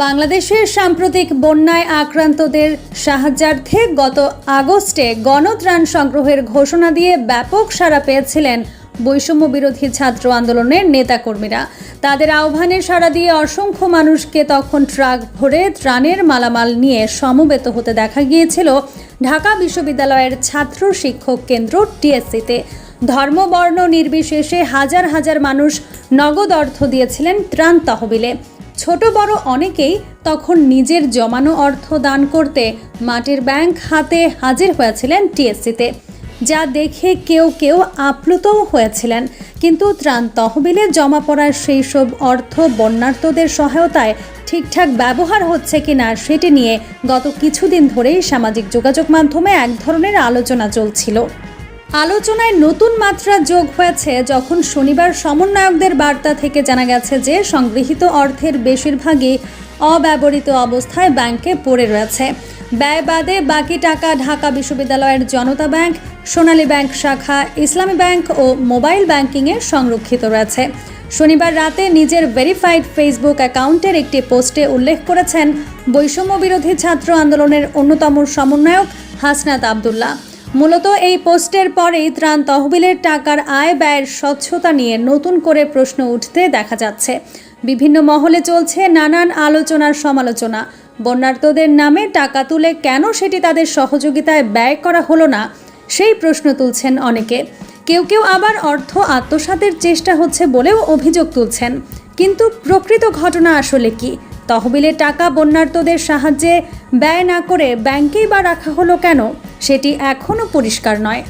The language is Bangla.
বাংলাদেশের সাম্প্রতিক বন্যায় আক্রান্তদের সাহায্যার্থে গত আগস্টে গণত্রাণ সংগ্রহের ঘোষণা দিয়ে ব্যাপক সাড়া পেয়েছিলেন বৈষম্য বিরোধী ছাত্র আন্দোলনের নেতাকর্মীরা। তাদের আহ্বানে সাড়া দিয়ে অসংখ্য মানুষকে তখন ট্রাক ভরে ত্রাণের মালামাল নিয়ে সমবেত হতে দেখা গিয়েছিল ঢাকা বিশ্ববিদ্যালয়ের ছাত্র শিক্ষক কেন্দ্র টিএসসিতে। ধর্ম, বর্ণ নির্বিশেষে হাজার হাজার মানুষ নগদ অর্থ দিয়েছিলেন ত্রাণ তহবিলে। ছোট বড় অনেকেই তখন নিজের জমানো অর্থ দান করতে মাটির ব্যাংক হাতে হাজির হয়েছিলেন টিএসসিতে, যা দেখে কেউ কেউ আপ্লুতও হয়েছিলেন। কিন্তু ত্রাণ তহবিলে জমা পড়ার সেই সব অর্থ বন্যার্থদের সহায়তায় ঠিকঠাক ব্যবহার হচ্ছে কি না সেটি নিয়ে গত কিছুদিন ধরেই সামাজিক যোগাযোগ মাধ্যমে এক ধরনের আলোচনা চলছিল। আলোচনায় নতুন মাত্রা যোগ হয়েছে যখন শনিবার সমন্বয়কদের বার্তা থেকে জানা গেছে যে সংগৃহীত অর্থের বেশিরভাগই অব্যবহৃত অবস্থায় ব্যাংকে পড়ে রয়েছে। ব্যয় বাদে বাকি টাকা ঢাকা বিশ্ববিদ্যালয়ের জনতা ব্যাংক, সোনালী ব্যাংক শাখা, ইসলামী ব্যাংক ও মোবাইল ব্যাংকিংয়ে সংরক্ষিত রয়েছে। শনিবার রাতে নিজের ভেরিফাইড ফেসবুক অ্যাকাউন্টের একটি পোস্টে উল্লেখ করেছেন বৈষম্য বিরোধী ছাত্র আন্দোলনের অন্যতম সমন্বয়ক হাসনাত আবদুল্লাহ। মূলত এই পোস্টের পরেই ত্রাণ তহবিলের টাকার আয় ব্যয়ের স্বচ্ছতা নিয়ে নতুন করে প্রশ্ন উঠতে দেখা যাচ্ছে। বিভিন্ন মহলে চলছে নানান আলোচনার সমালোচনা। বন্যার্তদের নামে টাকা তুলে কেন সেটি তাদের সহযোগিতায় ব্যয় করা হলো না, সেই প্রশ্ন তুলছেন অনেকে। কেউ কেউ আবার অর্থ আত্মসাতের চেষ্টা হচ্ছে বলেও অভিযোগ তুলছেন। কিন্তু প্রকৃত ঘটনা আসলে কি? তহবিলে টাকা বন্যার্তদের সাহায্যে ব্যয় না করে ব্যাংকেই বা রাখা হলো কেন? সেটি এখনও পরিষ্কার নয়।